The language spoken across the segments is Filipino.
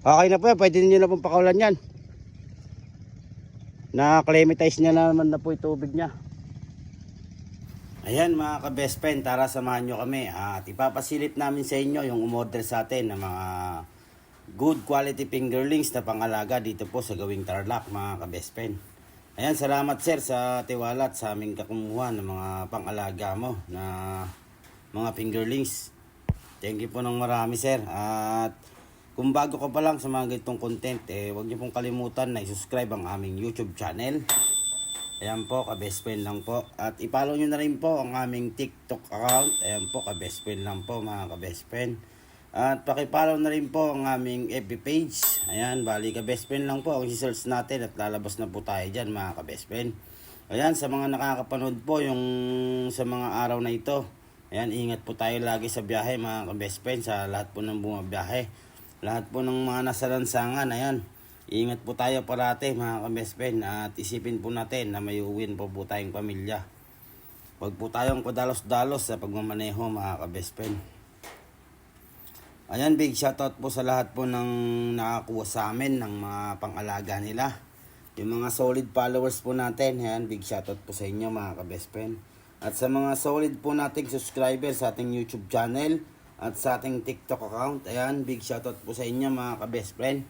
Okay na po yan. Pwede nyo na pong pakawalan yan. Na-climatize niya na naman na po yung tubig niya. Ayan mga ka-best friend, tara samahan nyo kami at ipapasilip namin sa inyo yung umorder sa atin ng mga good quality fingerlings na pangalaga dito po sa gawing Tarlac mga ka-best friend. Ayan, salamat sir sa tiwala at sa aming kakumuha ng mga pangalaga mo na mga fingerlings. Thank you po ng marami sir at kung bago ka pa lang sa mga ganitong content, eh, huwag niyo pong kalimutan na i-subscribe ang aming YouTube channel. Ayan po, ka-best friend lang po. At i-follow nyo na rin po ang aming TikTok account. Ayan po, ka-best friend lang po mga ka-best friend. At pakipollow na rin po ang aming FB page. Ayan, bali ka-best friend lang po ang search natin at lalabas na po tayo dyan mga ka-best friend. Ayan, sa mga nakakapanood po yung sa mga araw na ito. Ayan, ingat po tayo lagi sa biyahe mga ka-best friend sa lahat po ng bumabiyahe. Lahat po ng mga nasa lansangan, ayan. Ingat po tayo parate mga ka-best friend at isipin po natin na may uwin po po tayong pamilya. Huwag po tayong padalos-dalos sa pagmamaneho mga ka-best friend. Ayan, big shoutout po sa lahat po ng nakakuha sa amin ng mga pangalaga nila. Yung mga solid followers po natin, ayan, big shoutout po sa inyo mga ka-best friend. At sa mga solid po nating subscriber sa ating YouTube channel at sa ating TikTok account, ayan, big shoutout po sa inyo mga ka-best friend.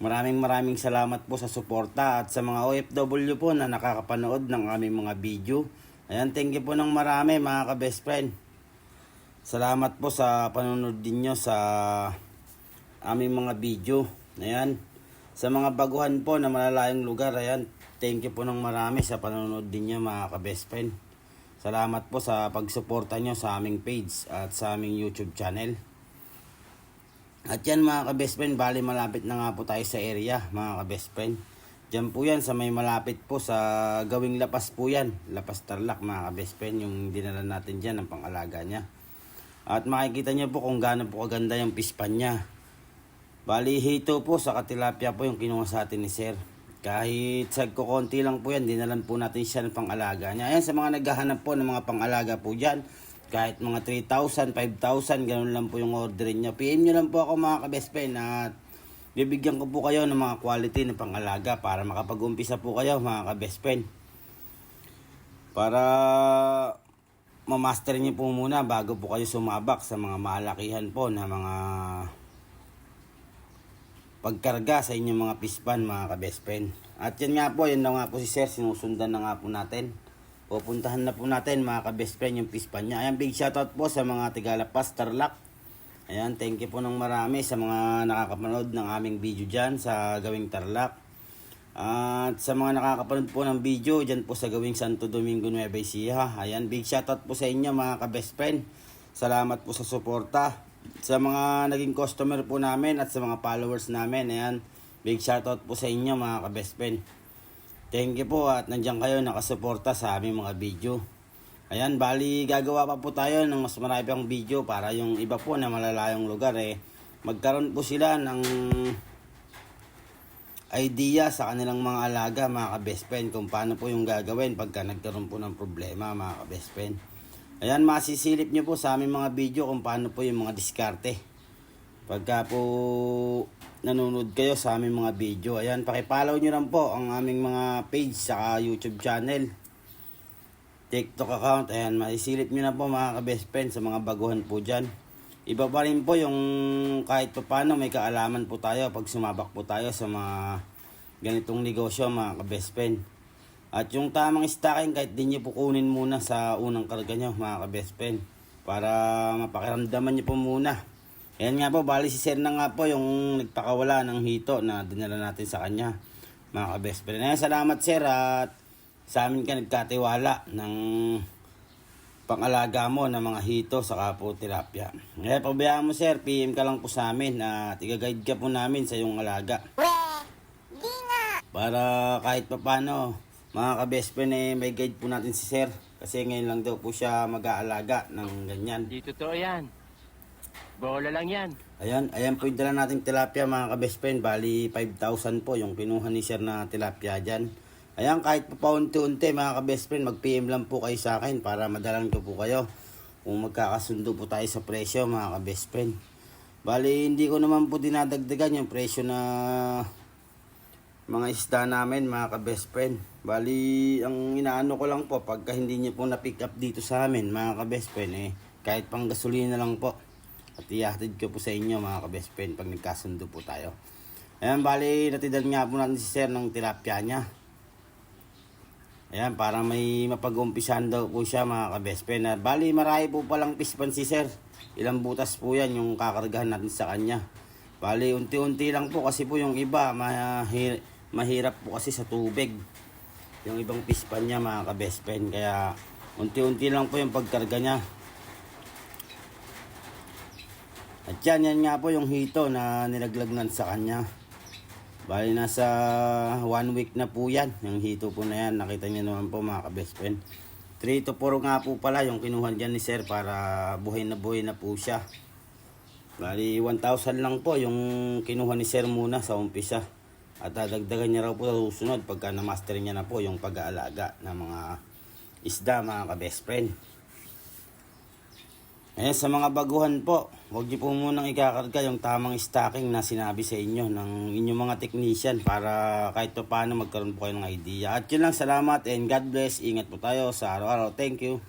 Maraming maraming salamat po sa suporta at sa mga OFW po na nakakapanood ng aming mga video. Ayan, thank you po ng marami mga ka-best friend. Salamat po sa panonood din nyo sa aming mga video. Ayan. Sa mga baguhan po na malalayong lugar, ayan. Thank you po ng marami sa panonood din nyo mga ka-best friend. Salamat po sa pagsuporta nyo sa aming page at sa aming YouTube channel. At yan mga ka-best friend, bali malapit na nga po tayo sa area mga ka-best friend. Diyan po yan sa may malapit po sa gawing lapas po yan. Lapas Tarlac mga ka-best friend, yung dinala natin dyan ang pangalaga niya. At makikita niyo po kung gaano po kaganda yung pispan niya. Bali hito po sa katilapia po yung kinuha sa atin ni Sir. Kahit sagko konti lang po yan, dinalan po natin siya ng pangalaga niya. Ayan sa mga naghahanap po ng mga pangalaga po dyan. Kahit mga 3,000, 5,000, ganun lang po yung orderin niyo. PM niyo lang po ako mga ka-best friend at bibigyan ko po kayo ng mga quality na pangalaga para makapag-umpisa po kayo mga ka-best friend. Para mamaster niyo po muna bago po kayo sumabak sa mga malakihan po na mga pagkarga sa inyong mga pispan mga ka-best friend. At yan nga po, yun na nga po si Sir, sinusundan na nga po natin. Pupuntahan na po natin mga ka-best friend yung pispan niya. Ayan, big shoutout po sa mga Tigalapas, Tarlac. Ayan, thank you po ng marami sa mga nakakapanood ng aming video dyan sa gawing Tarlac. At sa mga nakakapanood po ng video dyan po sa gawing Santo Domingo Nueva Ecija. Ayan, big shoutout po sa inyo mga ka-best friend. Salamat po sa suporta. Sa mga naging customer po namin at sa mga followers namin. Ayan, big shoutout po sa inyo mga ka-best friend. Thank you po at nandiyan kayo nakasuporta sa aming mga video. Ayan, bali gagawa pa po tayo ng mas marami pang video para yung iba po na malalayong lugar eh magkaroon po sila ng idea sa kanilang mga alaga mga ka-best friend kung paano po yung gagawin pagka nagkaroon po ng problema mga ka-best friend. Ayan, masisilip nyo po sa aming mga video kung paano po yung mga diskarte. Pagka po nanonood kayo sa aming mga video. Ayan, pakipollow nyo lang po ang aming mga page sa YouTube channel. TikTok account. Ayan, masisilip nyo na po mga ka-best friend sa mga baguhan po dyan. Iba pa rin po yung kahit pa paano may kaalaman po tayo pag sumabak po tayo sa mga ganitong negosyo mga ka-best friend. At yung tamang stocking kahit di nyo po kunin muna sa unang karga nyo mga ka-best friend. Para mapakiramdaman nyo po muna. Ayan nga po, bali si Sir na nga po yung nagpakawala ng hito na dinala natin sa kanya mga ka-best friend. Ayan, salamat Sir at sa amin ka nagkatiwala ng pangalaga mo ng mga hito sa kapo tilapia. Ngayon, pabayaan mo sir, PM ka lang po sa amin at i-guide ka po namin sa iyong alaga. Para kahit pa paano, mga ka-best friend eh, may guide po natin si sir. Kasi ngayon lang daw po siya mag-aalaga ng ganyan. Di totoo yan. Bola lang yan. Ayan, ayan po yung dala nating tilapia mga ka-best friend. Bali, 5,000 po yung kinuha ni sir na tilapia dyan. Ayan, kahit pa paunti-unti mga ka-best friend, mag-PM lang po kayo sa akin para madalan ko po kayo. Kung magkakasundo po tayo sa presyo mga ka-best friend. Bali, hindi ko naman po dinadagdagan yung presyo na mga isda namin, mga ka-best friend. Bali, ang inaano ko lang po, pagka hindi nyo po na-pick up dito sa amin, mga ka-best friend, eh, kahit pang gasolina lang po. At ihatid ko po sa inyo, mga ka-best friend, pag nagkasundo po tayo. Ayan, bali, natidan nga po natin si sir ng tilapia niya. Ayan, para may mapag-umpisahan daw po siya mga ka-best friend. At Bali, marami po palang pispan si sir. Ilang butas po yan yung kakargahan natin sa kanya. Bali, unti-unti lang po kasi po yung iba, mahir- mahirap po kasi sa tubig. Yung ibang pispan niya mga friend. Kaya, unti-unti lang po yung pagkarga niya. At yan, yan nga po yung hito na nilaglag sa kanya. Bali nasa one week na po yan. Yung hito po na yan. Nakita niyo naman po mga friend. 3 to 4 nga po pala yung kinuha dyan ni sir para buhay na buhay na po siya. Bali 1,000 lang po yung kinuha ni sir muna sa umpisa. At dadagdagan niya raw po sa susunod pagka na-master niya na po yung pag-aalaga ng mga isda mga ka-best friend. Ayan, sa mga baguhan po, huwag niyo po munang ikakarga yung tamang stocking na sinabi sa inyo ng inyong mga technician para kahit pa paano magkaroon po kayo ng idea. At yun lang, salamat and God bless. Ingat po tayo sa araw-araw. Thank you.